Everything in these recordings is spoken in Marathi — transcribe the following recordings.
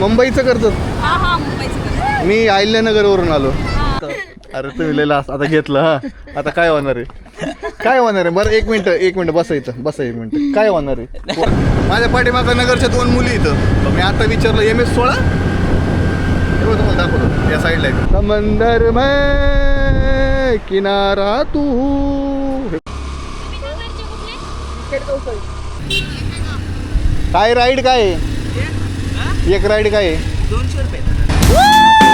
मुंबईचं हा हा करतो मी अहिल्यानगरवरून आलो. अरे तुम्ही लय लास्ट आता घेतलं हा. आता काय होणार आहे? काय होणार आहे? बरं एक मिनिट एक मिनिट बसा इथं बसा एक मिनिट. काय होणार आहे? माझ्या पाठीमागं नगरच्या दोन मुली इथं. मी आता विचारलं एम एस सोळा? हे बघ तुम्हाला दाखवतो या साईडला आहे समंदर में किनारा तू. काय राईड काय आहे? एक राईड काय आहे? दोनशे रुपये.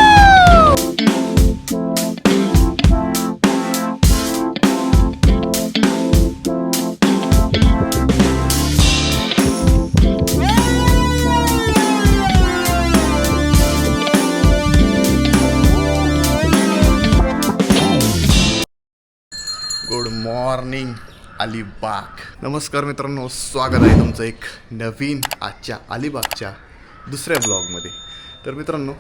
गुड मॉर्निंग अलिबाग नमस्कार मित्रांनो स्वागत आहे तुमचं एक नवीन आजच्या अलिबागच्या दुसऱ्या ब्लॉगमध्ये. तर मित्रांनो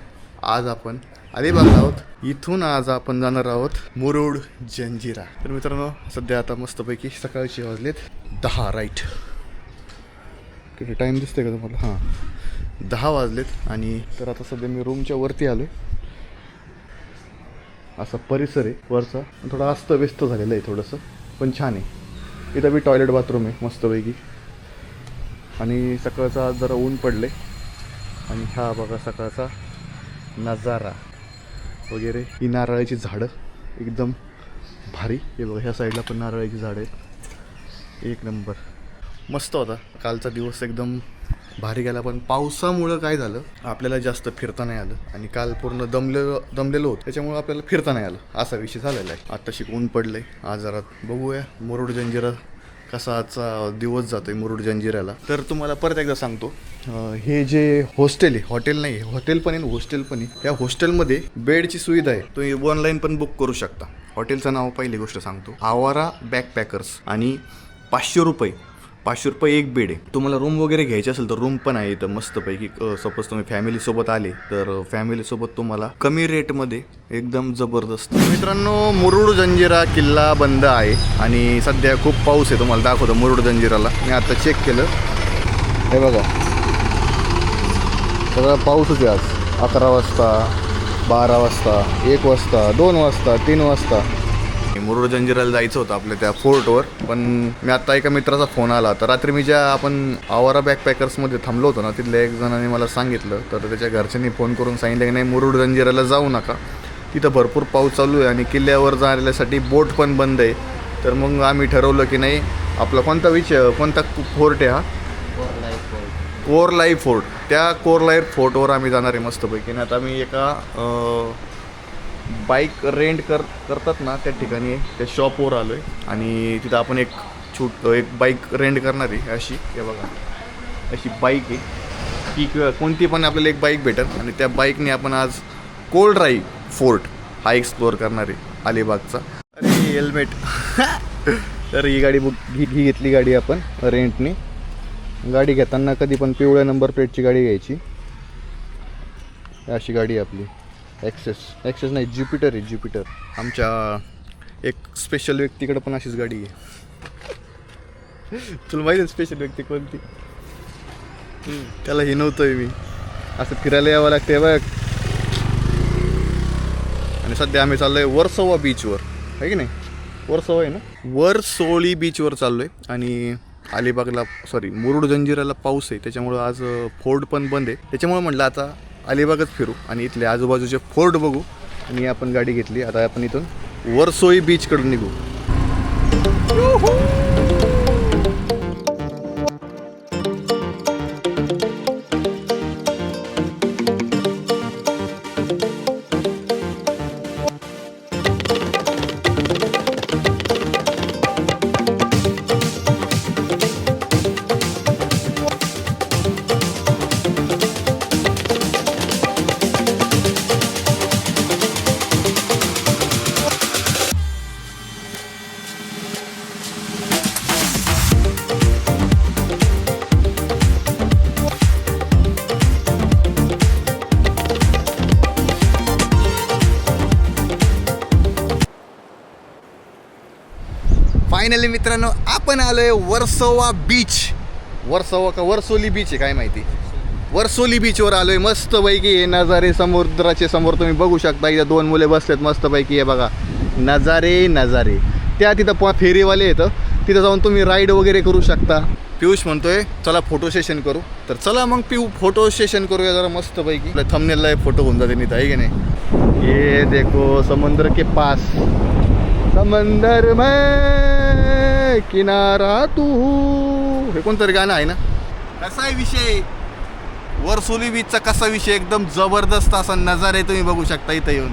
आज आपण अलिबाग आहोत. इथून आज आपण जाणार आहोत मुरुड जंजिरा. तर मित्रांनो सध्या आता मस्तपैकी सकाळचे वाजलेत दहा राईट किती टाईम दिसतंय का तुम्हाला? हां. दहा वाजलेत आणि तर आता सध्या मी रूमच्या वरती आलो असा परिसर आहे वरचा. थोडा अस्तव्यस्त झालेला आहे थोडंसं पण छान आहे. इथं बी टॉयलेट बाथरूम आहे मस्तपैकी. आणि सकाळचं आज जरा ऊन पडलं आहे आणि हा बघा सकाळचा नजारा वगैरे. ही नारळाची झाडं. एकदम भारी. हे बघा ह्या साईडला पण नारळाची झाडं आहेत. एक नंबर. मस्त होता. कालचा दिवस एकदम भारी गेला. पण पावसामुळं काय झालं? आपल्याला जास्त फिरता नाही आलं. आणि काल पूर्ण दमलेलं दमलेलो होतं. त्याच्यामुळं आपल्याला फिरता नाही आलं. असा विषय झालेला आहे. आत्ताशी शिकवून पडलंय. आज जरा बघूया. मुरुड जंजिरा कसा आजचा दिवस जातोय मुरुड जंजिऱ्याला. तर तुम्हाला परत एकदा सांगतो हे जे हॉस्टेल आहे हॉटेल नाही हॉटेल पण आहे हॉस्टेल पण आहे. या हॉस्टेलमध्ये बेडची सुविधा आहे. तुम्ही ऑनलाईन पण बुक करू शकता. हॉटेलचं नाव पहिली गोष्ट सांगतो. आवारा बॅकपॅकर्स आणि पाचशे रुपये पाचशे रुपये एक बेड आहे. तुम्हाला रूम वगैरे घ्यायची असेल तर रूम पण आहे इथं मस्तपैकी. सपोज तुम्ही फॅमिलीसोबत आले तर फॅमिलीसोबत तुम्हाला कमी रेटमध्ये एकदम जबरदस्त. मित्रांनो मुरुड जंजिरा किल्ला बंद आहे आणि सध्या खूप पाऊस आहे. तुम्हाला दाखवतो मुरुड जंजिराला. मी आता चेक केलं. हे बघा. सगळा पाऊसच आहे आज. अकरा वाजता बारा वाजता एक वाजता दोन वाजता तीन वाजता. मुरुड जंजिराला जायचं होतं आपल्या त्या फोर्टवर पण मी आत्ता एका मित्राचा फोन आला. तर रात्री मी ज्या आपण आवारा बॅकपॅकर्समध्ये थांबलो होतो ना तिथल्या एक जणांनी मला सांगितलं तर त्याच्या घरच्यांनी फोन करून सांगितलं की नाही मुरुड जंजिराला जाऊ नका. तिथं भरपूर पाऊस चालू आहे आणि किल्ल्यावर जाण्यासाठी बोट पण बंद आहे. तर मग आम्ही ठरवलं की नाही आपला कोणता विच कोणता फोर्ट आहे हा? कोरलाई फोर्ट. त्या कोरलाई फोर्टवर आम्ही जाणार आहे मस्तपैकी. आणि आता मी एका बाईक रेंट कर करतात ना त्या ठिकाणी. त्या शॉपवर आलो आहे आणि तिथं आपण एक छूट एक बाईक रेंट करणार आहे अशी. हे बघा. अशी बाईक आहे. की कोणती पण आपल्याला एक बाईक भेटेल. आणि त्या बाईकने आपण आज कोल्ड ड्राईव्ह फोर्ट हा एक्सप्लोअर करणार आहे अलिबागचा. अरे हेल्मेट तर ही गाडी बुक ही ही घेतली गाडी आपण रेंटने. गाडी घेताना कधी पण पिवळ्या नंबर प्लेटची गाडी घ्यायची. अशी गाडी आपली. ॲक्सेस ॲक्सेस नाही ज्युपिटर आहे ज्युपिटर आमच्या एक स्पेशल व्यक्तीकडं पण अशीच गाडी आहे. तुला माहिती आहे स्पेशल व्यक्ती कोणती? त्याला हे नव्हतंय मी. असं फिरायला यावं लागते बघ. आणि सध्या आम्ही चाललोय वर्सोवा बीचवर आहे की नाही? वर्सोवा आहे ना? वरसोळी बीचवर चाललोय. आणि अलिबागला सॉरी मुरुड जंजिराला पाऊस आहे. त्याच्यामुळं आज फोर्ट पण बंद आहे. त्याच्यामुळं म्हटलं आता अलिबागच फिरू आणि इथले आजूबाजूचे फोर्ट बघू. आणि आपण गाडी घेतली. आता आपण इथून वरसोई बीचकडून निघू. आपण आलोय वर्सोवा बीच वर्सोवा का वर्सोली बीच आहे काय माहिती? वर्सोली बीचवर आलोय मस्त पैकी हे नजारे समुद्राचे समोर तुम्ही बघू शकता. इथं दोन मुले बसलेत मस्तपैकी. हे बघा. नजारे नजारे. त्या तिथं प फेरीवाले येतं तिथं जाऊन तुम्ही राईड वगैरे करू शकता. पियुष म्हणतोय चला फोटो सेशन करू. तर चला मग पिऊ फोटो सेशन करूया जरा मस्तपैकी. पैकी फोटो होऊन जाते मी आहे की नाही? ये देखो समुद्र के पास. समंदर में किनारा तू. हे कोणतरी गाणं आहे ना? कसा आहे विषय? वरसोली बीचचा कसा विषय? एकदम जबरदस्त असा नजारे तुम्ही बघू शकता इथं येऊन.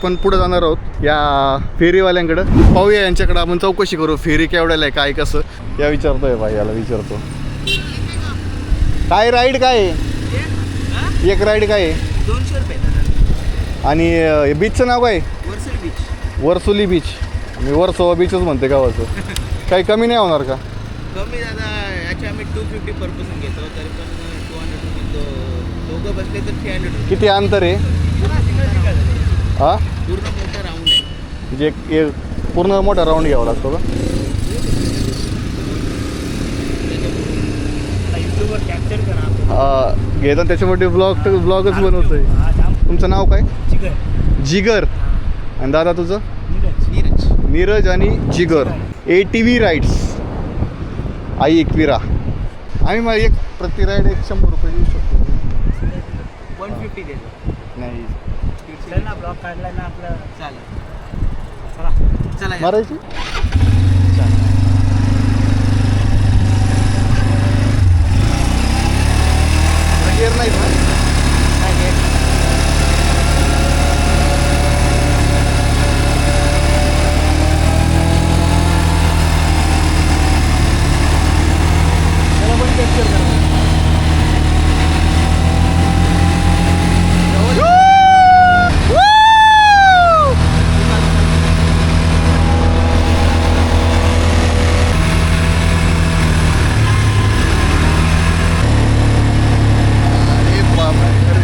आपण पुढे जाणार आहोत या फेरीवाल्यांकडं. पाहूया यांच्याकडे आपण चौकशी करू फेरी केवढ्याला आहे काय कसं. या विचारतोय भाई याला विचारतो. काय राईड काय आहे? एक राईड काय आहे? दोनशे रुपये. दादा आणि बीचचं नाव काय? वर्सल बीच वर्सोली बीच मी वर्सोवा बीचच म्हणते गावाचं. काही कमी नाही होणार का? कमी दादा याचे आम्ही टू फिफ्टी पर पर्सन घेतो तरी पण टू हंड्रेड रुपीज दोघं बसले तर थ्री हंड्रेड किती अंतर आहे? हा? पूर्ण मोठा राऊंड आहे. म्हणजे एक एक पूर्ण मोठा राऊंड घ्यावा लागतो का? घेताना त्याच्यामध्ये ब्लॉग तर ब्लॉगच बनवतोय तुमचं नाव काय? जिगर. आणि दादा तुझं? नीरज. नीरज. आणि Jigar. A T V rides आई एकविरा आम्ही मग एक प्रति राईड एक शंभर रुपये देऊ शकतो. वन फिफ्टी देतो. नाही. चल ना ब्लॉग काढलाय ना आपलं चालेल. चला. चला या. मारायची? गेअर नाही का त्याला पण capture करा. अरे बापरे. अरे.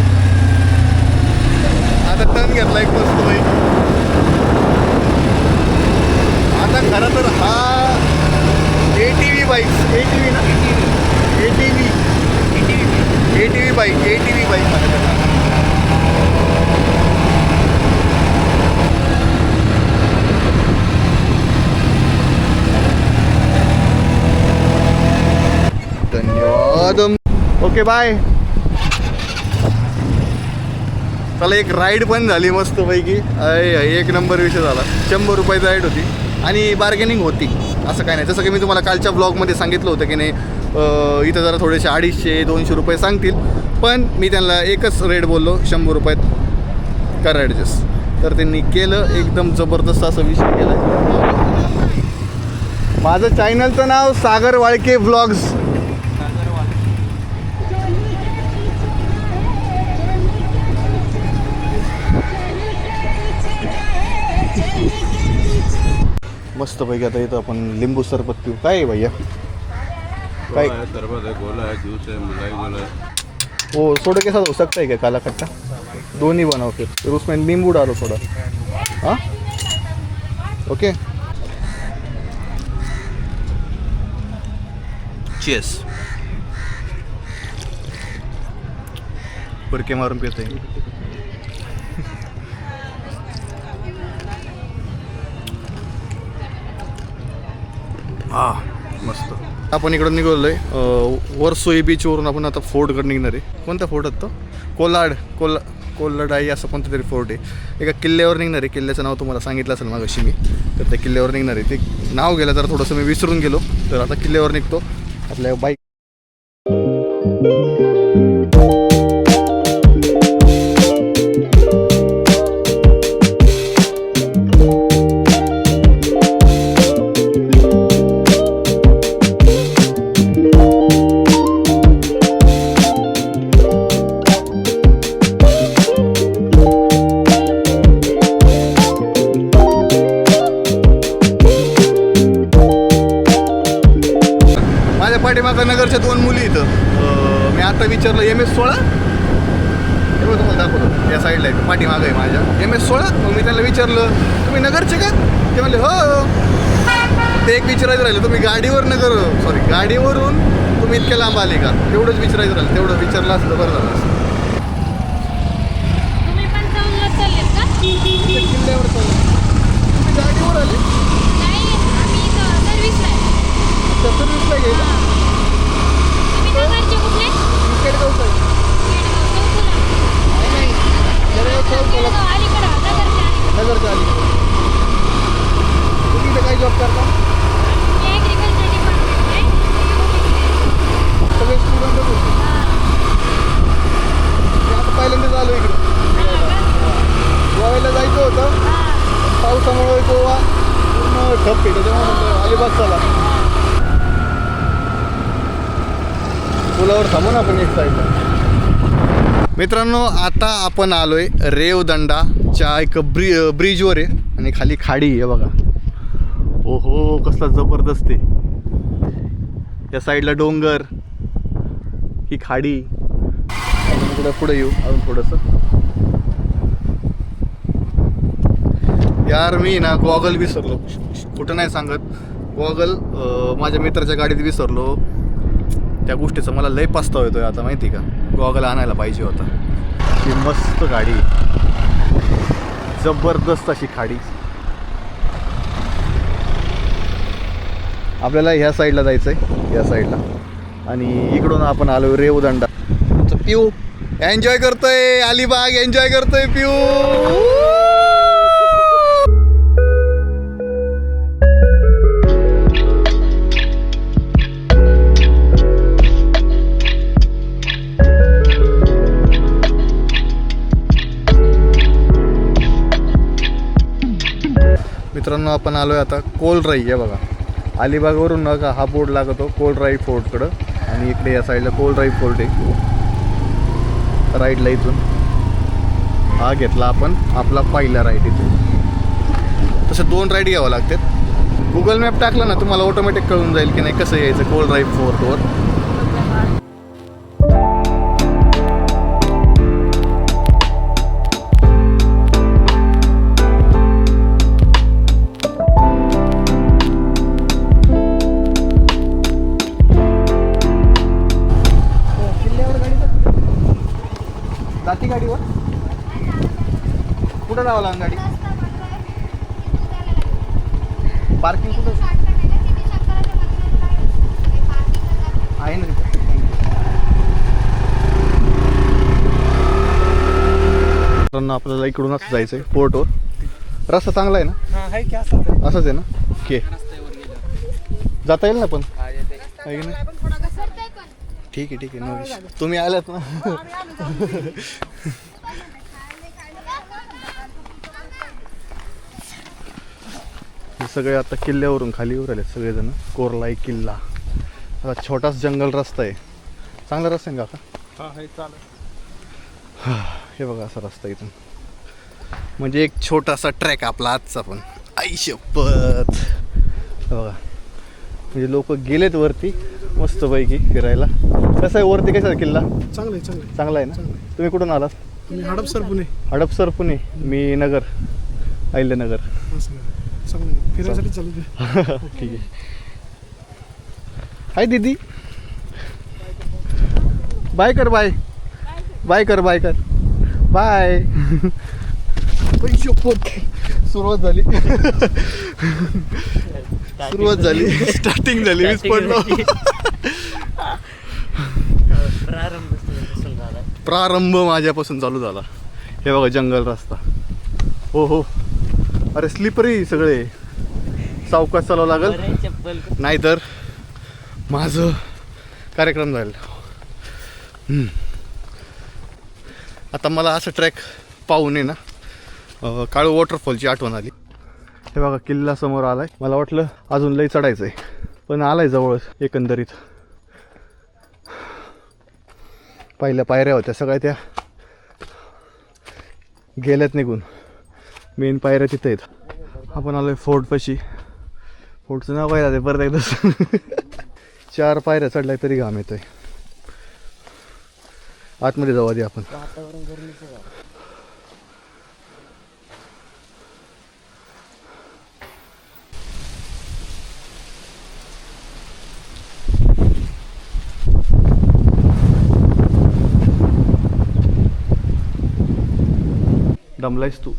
आता टर्न घेतला एक मस्त बाई आता खरं तर हा A T V bike A T V ना A T V A T V bike A T V bike म्हणतात धन्यवाद ओके बाय चला एक राईड पण झाली मस्त पैकी एक नंबर विषय झाला. शंभर रुपयाची राईड होती. आणि बार्गेनिंग होती. असं काय नाही. जसं की मी तुम्हाला कालच्या ब्लॉगमध्ये सांगितलं होतं की नाही इथं जरा थोडेसे अडीचशे दोनशे रुपये सांगतील. पण मी त्यांना एकच रेट बोललो शंभर रुपयात करा ॲडजस्ट तर त्यांनी केलं एकदम जबरदस्त असं विषय केला माझं चॅनलचं नाव सागर वाळके ब्लॉग्स मस्त पैकी आता इथं आपण लिंबू सरबत पिऊ. काय आहे भैया? काय? है शरबत है गोला है जूस है मलाई गोला है सोडा के साथ हो सकता है क्या काला खट्टा दोनों बनाओ फिर फिर उसमें नींबू डालो थोड़ा. हाँ? ओके. चेस पुरके मारून पित हा मस्त. आपण इकडं निघालोय. वरसोई बीचवरून आपण आता फोर्टकडे निघणार आहे. कोणता फोर्ट आहे तो? कोलाड कोला कोल्लडाई असं कोणतं तरी फोर्ट आहे. एका किल्ल्यावर निघणार आहे. किल्ल्याचं नाव तुम्हाला सांगितलं असेल मागाशी मी तर त्या किल्ल्यावर निघणार आहे. ते नाव गेलं तर थोडंसं मी विसरून गेलो तर आता किल्ल्यावर निघतो. आपल्या बाईक तुम्ही इतक्या लांब आले का एवढंच विचारायचं राहिलं तेवढं विचारलं असतं तर बरं झालं असतं. तुम्ही पण जाऊन चाललेत का किल्ल्यावर चाललो. तुम्ही गाडीवर आले नाही आम्ही इथं सर्व्हिसला आहे तर सर्विसला गेला तुम्ही नगरचे कुठले केडगाव चौफुला. केडगाव अलीकडं नगरच्या अलीकडं. नगरच्या आली तुम्ही इथे काय जॉब करता मी ॲग्रिकल्चर डिपार्टमेंट आहे सगळे स्टुडंट होते मी आता पहिल्यांदाच आलो इकडे गोव्याला जायचं होतं पावसामुळे गोवा पूर्ण ठप आहे त्याच्यामुळे म्हणलं अलिबाग चला पुलावर थांबू ना आपण एक साईडला मित्रांनो आता आपण आलोय रेवदंडाच्या एक ब्रि ब्रिजवर आहे आणि खाली खाडी आहे बघा. ओहो कसला जबरदस्त आहे. या साईडला डोंगर ही खाडी. अजून पुढे पुढे येऊ अजून थोडंसं. यार मी ना गॉगल विसरलो. कुठं नाही सांगत. गॉगल माझ्या मित्राच्या गाडीत विसरलो. त्या गोष्टीचं मला लय पस्ताव येतोय आता माहिती का? गॉगल आणायला पाहिजे होता. ही मस्त गाडी. जबरदस्त अशी खाडी. आपल्याला ह्या साईडला जायचं आहे या साईडला. आणि इकडून आपण आलो रेवदंडा. पिऊ. एन्जॉय करतोय अलिबाग एन्जॉय करतोय पिऊ. मित्रांनो आपण आलो आहे आता कोलराई. आहे बघा अलिबागवरून ना का हा बोर्ड लागतो कोलराई फोर्टकडं. आणि इकडे या साईडला कोलराई फोर्ट आहे. राईडला इथून. हा घेतला आपण आपला पहिला राईड इथून. तसं दोन राईड घ्यावं लागतात. गुगल मॅप टाकला ना तुम्हाला ऑटोमॅटिक कळून जाईल की नाही कसं यायचं कोलराई फोर्टवर. जावं लागेल गाडी. पार्किंग कुठं? आहे ना तिथं. मित्रांनो आपल्याला इकडूनच जायचं आहे पोर्टवर रस्ता चांगला आहे ना? असं असंच आहे. ना? ओके जाता येईल ना पण? आहे की नाही? ठीक आहे ठीक आहे. तुम्ही आलात ना? सगळे आता किल्ल्यावरून खाली उर आले सगळेजण. कोरलाई किल्ला. आता छोटाच जंगल रस्ता आहे. चांगला रस्ता आहे ना काका हा हे बघा असा रस्ता इथून. म्हणजे एक छोटासा ट्रॅक आपला आजचा पण. आई शपथ. हे बघा. म्हणजे लोक गेलेत वरती मस्तपैकी फिरायला. कसं आहे वरती कसा किल्ला? चांगलं आहे चांगलं चांगला आहे ना? तुम्ही कुठून आलात? मी हडपसर पुणे. हडपसर पुणे. मी नगर. अहिल्यानगर. चांगलं आहे. फिरायसाठी चालू आहे. ठीक आहे. हाय दीदी. बाय कर बाय. बाय कर बाय कर. बाय. सुरुवात झाली. सुरुवात झाली. स्टार्टिंग झाली वीस पडलो. प्रारंभ सुरू झाला. प्रारंभ माझ्यापासून चालू झाला. हे बघा जंगल रस्ता. हो हो. अरे स्लिपरी सगळे. सावकाश चालावं लागल. नाहीतर माझं कार्यक्रम जाईल. आता मला असं ट्रॅक पाहून ना. काळू वॉटरफॉलची आठवण आली. हे बघा किल्ला समोर आलाय. मला वाटलं अजून लई चढायचं आहे पण आलाय जवळ एकंदरीत. पहिल्या पायऱ्या होत्या सगळ्या त्या गेल्यात निघून. मेन पायऱ्या तिथं आहेत. आपण आलोय फोर्टपाशी. फोर्टचं नाव काय राहते परत एकदा चार पायऱ्या चढल्या तरी घाम येतोय. आतमध्ये जाऊ आधी आपण. दमलायस तू.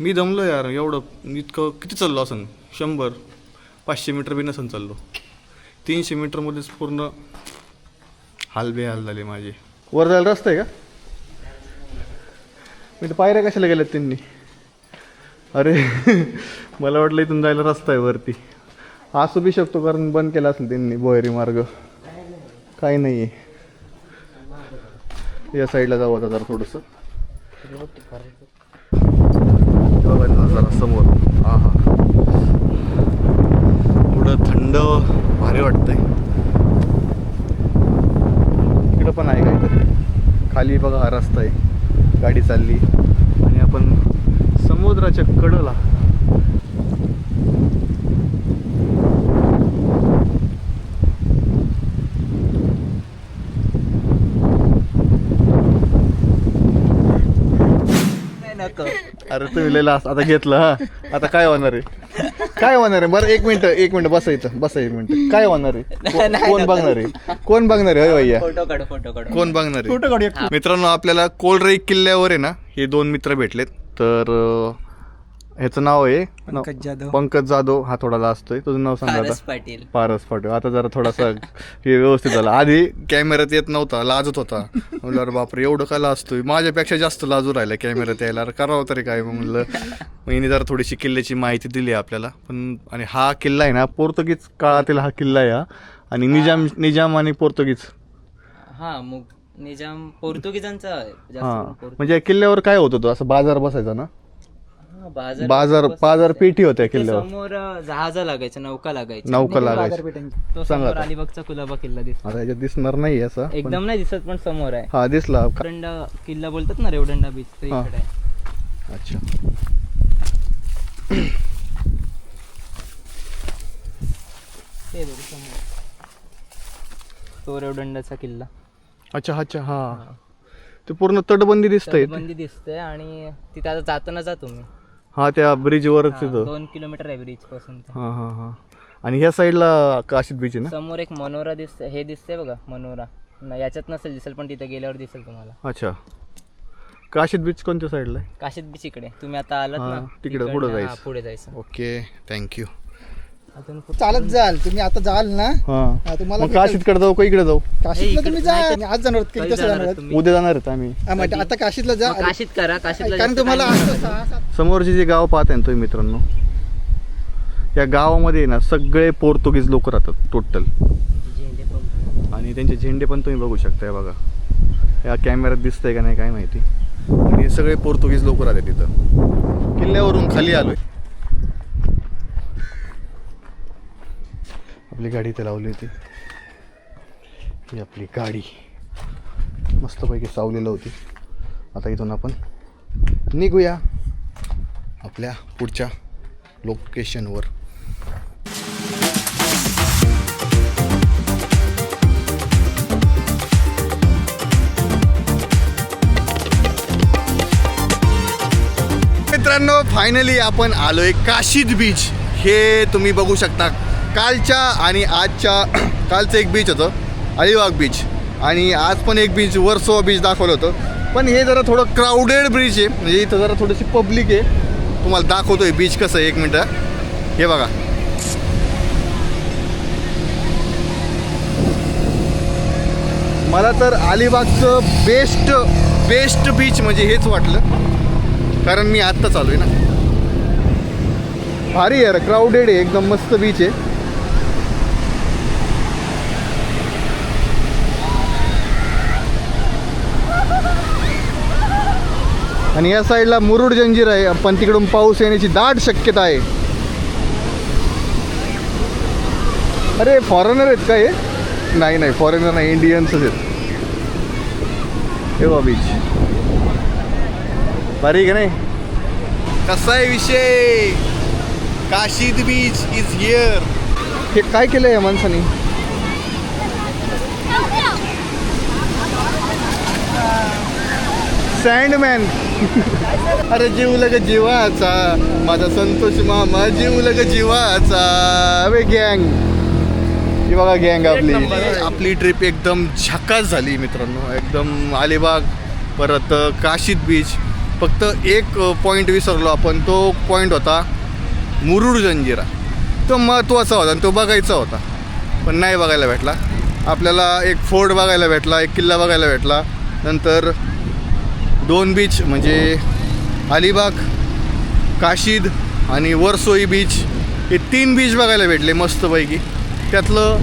मी दमलो यार एवढं. इतकं किती चाललो असं शंभर. पाचशे मीटर बी नसन चाललो. तीनशे मीटरमध्येच पूर्ण हालबेहाल झाले माझे. वर जायला रस्ता आहे का? मी तर पायऱ्या कशाला गेल्यात त्यांनी? अरे मला वाटलं इथून जायला रस्ता आहे वरती. असू बी शकतो कारण बंद केला असेल त्यांनी बोयरी मार्ग. काही नाही आहे या साईडला जाऊ आता जरा थोडंसं. बघायला जरा समोर. हा हा. थोडं थंड भारी वाटतंय. इकडं पण आहे काहीतरी. खाली बघा हा रस्ता आहे. गाडी चालली. आणि आपण समुद्राच्या कडला अरे तुम्ही लास्ट आता घेतलं हा. आता काय होणार आहे? काय होणार आहे? बरं एक मिनिट एक मिनिट. बसायचं बसा एक मिनिट. काय होणार आहे? को- कोण बघणार आहे? कोण बघणार आहे? होय भैया फोटो काढ फोटो काढ. कोण बघणार आहे? फोटो काढू एक मित्रांनो आपल्याला कोलराई किल्ल्यावर आहे ना हे दोन मित्र भेटलेत. तर अं, ह्याचं नाव आहे पंकज जाधव. पंकज जाधव. हा थोडा असतोय तुझं नाव सांगा आता. पाटील. पारस पाटील. आता जरा थोडासा हे व्यवस्थित झाला. आधी कॅमेऱ्यात येत नव्हता लाजत होता. म्हणलं अरे बापरे एवढं का लाजतोय माझ्यापेक्षा जास्त लाजू राहिला कॅमेऱ्यात यायला. अरे करावं तरी काय? मग म्हणलं मग हिने जरा थोडीशी किल्ल्याची माहिती दिली आपल्याला. पण आणि हा किल्ला आहे ना पोर्तुगीज काळातील हा किल्ला आहे हा. आणि निजाम निजाम आणि पोर्तुगीज. हा मग निजाम पोर्तुगीजांचा आहे जास्त हा. करून पोर्तुगीज. म्हणजे या किल्ल्यावर काय होत होतं? असं बाजार बसायचा ना? बाजार बाजार बाजार पेठी होत्या किल्ल्यावर. समोर जहाज लागायचं नौका लागायची. नौका लागायची. तो समोर. अलिबागचा कुलाबा किल्ला दिसतो. आता याच्यात दिसणार नाही असं पण- एकदम नाही दिसत पण समोर आहे. हा दिसला. रेवदंडा किल्ला बोलतात ना रेवदंडा बीच तो हा. इकडे आहे. अच्छा. ते बघ समोर. तो रेवदंडाचा किल्ला. अच्छा अच्छा हा. ते पूर्ण तटबंदी दिसतंय. बंदी दिसते आणि तिथे आता जाताना जा तुम्ही. हा त्या ब्रिजवरच हा, तिथं. दोन किलोमीटर आहे ब्रिजपासून ते. हा हा हा. आणि ह्या साईडला काशीद बीच आहे ना? समोर एक मनोरा दिसते हे दिसते बघा मनोरा. न- याच्यात नसेल दिसेल पण तिथे गेल्यावर दिसेल तुम्हाला. अच्छा. काशीद बीच कोणत्या साईडला आहे? काशीद बीच इकडे. तुम्ही आता आलात हा, ना तिकडे तिकडनं, पुढं हा, जायचं. पुढे जायचं. ओके थँक्यू चालत जाल. तुम्ही आता जाल ना? हा. तुम्हाला मग काशीदकडे जाऊ का इकडे जाऊ? काशीतला तुम्ही जा. आणि आज जाणार आहोत, कधी कसं जाणार आहात? उद्या जाणार आहेत आम्ही. हा, म्हणजे आता काशीतला जा. मग काशीद करा. काशीदला कारण जास्त तुम्हाला time असं नाही. सहा सात समोरचे जे गाव पाहताय ना तुम्ही मित्रांनो या गावामध्ये ना सगळे पोर्तुगीज लोक राहतात टोटल झेंडे. आणि त्यांचे झेंडे पण तुम्ही बघू शकता हे बघा. या कॅमेऱ्यात दिसतंय का नाही काय माहिती. आणि हे सगळे पोर्तुगीज लोक राहतात तिथं. किल्ल्यावरून खाली आलोय. आपली गाडी इथे लावली होती. ही आपली गाडी. मस्तपैकी सावलेलं होती. आता इथून आपण निघूया आपल्या पुढच्या लोकेशनवर मित्रांनो फायनली आपण आलोय काशीद बीच हे तुम्ही बघू शकता. कालच्या आणि आजच्या कालचं एक बीच होतं अलिबाग बीच आणि आज पण एक बीच वर्सोवा बीच दाखवलं होतं. पण हे जरा थोडं क्राऊडेड बीच आहे. म्हणजे इथं जरा थोडीशी पब्लिक आहे. तुम्हाला दाखवतो आहे बीच कसं आहे एक मिनटं हे. बघा. मला तर अलिबागचं बेस्ट बेस्ट बीच म्हणजे हेच वाटलं. कारण मी आत्ता चालू आहे ना. भारी यार क्राऊडेड आहे एकदम मस्त बीच आहे. आणि या साईडला मुरुड जंजीर आहे. पण तिकडून पाऊस येण्याची दाट शक्यता आहे. अरे फॉरेनर आहेत का हे? नाही नाही फॉरेनर नाही इंडियन्सच आहेत. हे बा बीच भारी का नाही? कसा आहे विषय? काशीद बीच इज हिअर हे काय केलं या माणसाने? सँडमॅन अरे जीवलग जीवाचा माझा संतोष मामा जीवलग जीवाचा. अरे गँग ही बघा गँग आपली. आपली ट्रिप एकदम झकास झाली मित्रांनो. एकदम अलिबाग परत काशीद बीच फक्त एक पॉईंट विसरलो आपण. तो पॉईंट होता मुरुड जंजिरा. तो महत्त्वाचा होता आणि तो बघायचा होता. पण नाही बघायला भेटला. आपल्याला एक फोर्ट बघायला भेटला एक किल्ला बघायला भेटला. नंतर दोन बीच म्हणजे अलिबाग काशीद आणि वरसोई बीच हे तीन बीच बघायला भेटले मस्तपैकी. त्यातलं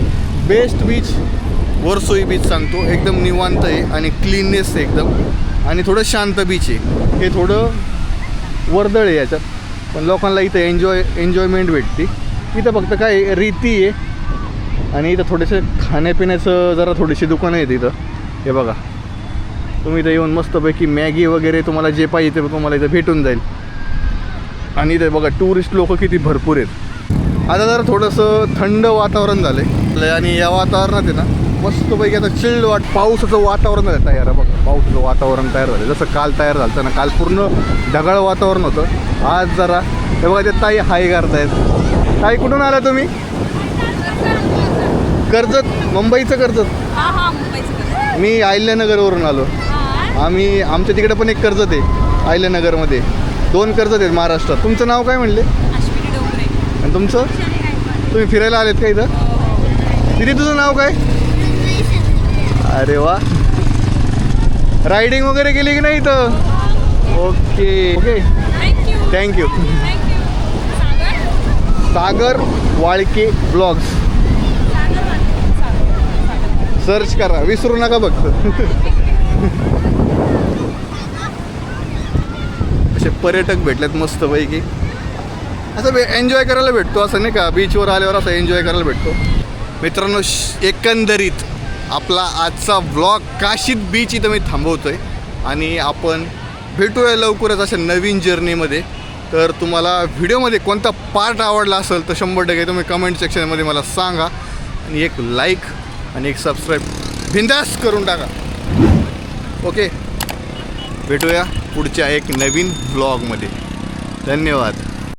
बेस्ट बीच वरसोई बीच सांगतो. एकदम निवांत आहे आणि क्लीननेस आहे एकदम. आणि थोडं शांत बीच आहे. हे थोडं वर्दळ आहे याच्यात. पण लोकांना इथं एन्जॉय एन्जॉयमेंट भेटते. इथं फक्त काय आहे, रीती आहे. आणि इथं थोडेसे खाण्यापिण्याचं जरा थोडीशी दुकानं आहेत इथं. हे बघा. तुम्ही इथं येऊन मस्तपैकी मॅगी वगैरे तुम्हाला जे पाहिजे ते तुम्हाला इथं भेटून जाईल. आणि इथे बघा टुरिस्ट लोक किती भरपूर आहेत. आता जरा थोडंसं थंड वातावरण झालं आहे आणि या वातावरणात आहे ना मस्तपैकी आता चिल्ड वाट पावसाचं वातावरण झालं तयार आहे बघा. पावसाचं वातावरण तयार झालं. जसं काल तयार झालं ना काल पूर्ण ढगाळ वातावरण होतं. आज जरा हे बघा ते ताई हाय करतायत. ताई कुठून आला तुम्ही? कर्जत मुंबईचं कर्जत. मी अहिल्यानगरवरून आलो. आम्ही आमच्या तिकडे पण एक कर्जत आहे अहिल्यानगरमध्ये दोन कर्जत आहेत महाराष्ट्रात. तुमचं नाव काय म्हणले? आणि तुमचं? तुम्ही फिरायला आलेत का इथं? दिदी तुझं नाव काय? अरे वा. रायडिंग वगैरे केली की नाही इथं? Okay. Okay. Thank you Sagar Walke blogs. Search करा. विसरू नका फक्त. असे पर्यटक भेटलेत मस्तपैकी. असं एन्जॉय करायला भेटतो असं नाही का? बीचवर आल्यावर असं एन्जॉय करायला भेटतो. मित्रांनो श- एकंदरीत आपला आजचा व्लॉग काशीद बीच इथं मी थांबवतो आहे आणि आपण भेटूया लवकरच अशा नवीन जर्नीमध्ये तर तुम्हाला व्हिडिओमध्ये कोणता पार्ट आवडला असेल तर शंभर टक्के तुम्ही कमेंट सेक्शनमध्ये मला सांगा. आणि एक लाईक आणि एक सबस्क्राईब बिंदास करून टाका. ओके. भेटूया पुढच्या एक नवीन ब्लॉगमध्ये धन्यवाद.